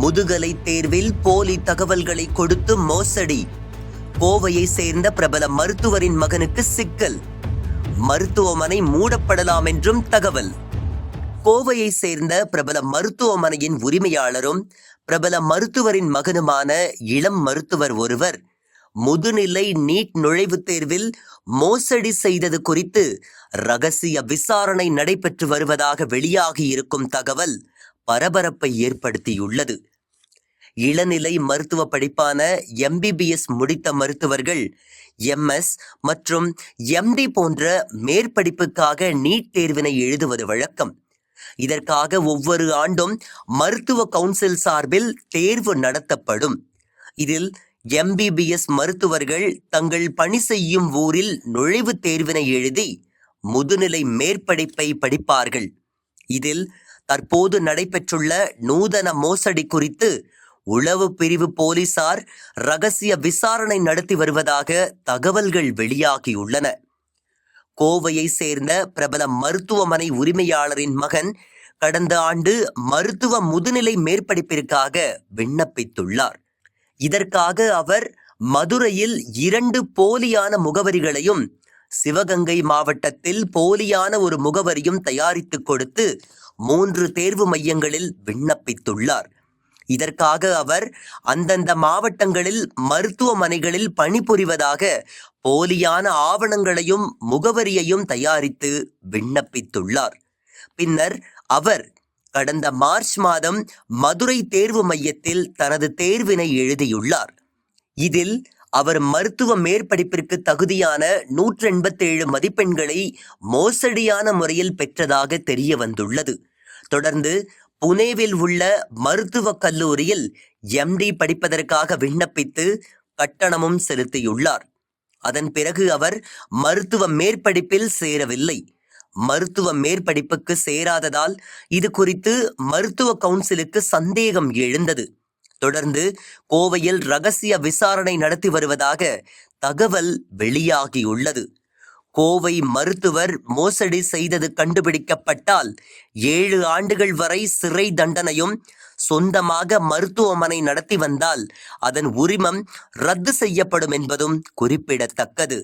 முதுகலை தேர்வில் போலி தகவல்களை கொடுத்து மோசடி. கோவையை சேர்ந்த பிரபல மருத்துவரின் மகனுக்கு சிக்கல். மருத்துவமனை மூடப்படலாம் என்றும் தகவல். கோவையை சேர்ந்த பிரபல மருத்துவமனையின் உரிமையாளரும் பிரபல மருத்துவரின் மகனுமான இளம் மருத்துவர் ஒருவர் முதுநிலை நீட் நுழைவுத் தேர்வில் மோசடி செய்தது குறித்து ரகசிய விசாரணை நடைபெற்று வருவதாக வெளியாகி இருக்கும் தகவல். பரபரப்பை ஏற்படுத்தியுள்ளது. இளநிலை மருத்துவ படிப்பான எம்பிபிஎஸ் முடித்த மருத்துவர்கள் எம்எஸ் மற்றும் எம்டி போன்ற மேற்படிப்புக்காக நீட் தேர்வினை எழுதுவது வழக்கம். இதற்காக ஒவ்வொரு ஆண்டும் மருத்துவ கவுன்சில் சார்பில் தேர்வு நடத்தப்படும். இதில் எம்பிபிஎஸ் மருத்துவர்கள் தங்கள் பணி செய்யும் ஊரில் நுழைவுத் தேர்வினை எழுதி முதுநிலை மேற்படிப்பை படிப்பார்கள். இதில் தற்போது நடைபெற்றுள்ள நூதன மோசடி குறித்து உளவு பிரிவு போலீசார் ரகசிய விசாரணை நடத்தி வருவதாக தகவல்கள் வெளியாகியுள்ளன. கோவையை சேர்ந்த பிரபல மருத்துவமனை உரிமையாளரின் மகன் கடந்த ஆண்டு மருத்துவ முதுநிலை மேற்படிப்பிற்காக விண்ணப்பித்துள்ளார். இதற்காக அவர் மதுரையில் இரண்டு போலியான முகவரிகளையும் சிவகங்கை மாவட்டத்தில் போலியான ஒரு முகவரியும் தயாரித்து கொடுத்து மூன்று தேர்வு மையங்களில் விண்ணப்பித்துள்ளார். இதற்காக அவர் அந்தந்த மாவட்டங்களில் மருத்துவமனைகளில் பணிபுரிவதாக போலியான ஆவணங்களையும் முகவரியையும் தயாரித்து விண்ணப்பித்துள்ளார். பின்னர் அவர் கடந்த மார்ச் மாதம் மதுரை தேர்வு மையத்தில் தனது தேர்வினை எழுதியுள்ளார். இதில் அவர் மருத்துவ மேற்படிப்பிற்கு தகுதியான நூற்றி எண்பத்தேழு மதிப்பெண்களை மோசடியான முறையில் பெற்றதாக தெரிய வந்துள்ளது தொடர்ந்து புனேவில் உள்ள மருத்துவக் கல்லூரியில் எம்டி படிப்பதற்காக விண்ணப்பித்து கட்டணமும் செலுத்தியுள்ளார். அதன் பிறகு அவர் மருத்துவ மேற்படிப்பில் சேரவில்லை. மருத்துவ மேற்படிப்புக்கு சேராததால் இது குறித்து மருத்துவ கவுன்சிலுக்கு சந்தேகம் எழுந்தது. தொடர்ந்து கோவையில் ரகசிய விசாரணை நடத்தி வருவதாக தகவல் வெளியாகியுள்ளது. கோவை மருத்துவர் மோசடி செய்தது கண்டுபிடிக்கப்பட்டால் ஏழு ஆண்டுகள் வரை சிறை தண்டனையும் சொந்தமாக மருத்துவமனை நடத்தி வந்தால் அதன் உரிமம் ரத்து செய்யப்படும் என்பதும் குறிப்பிடத்தக்கது.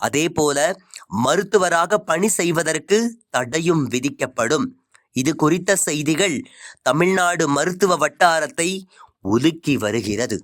அதேபோல மருத்துவராக பணி செய்வதற்கு தடையும் விதிக்கப்படும். இது குறித்த செய்திகள் தமிழ்நாடு மருத்துவ வட்டாரத்தை உலுக்கி வருகிறது.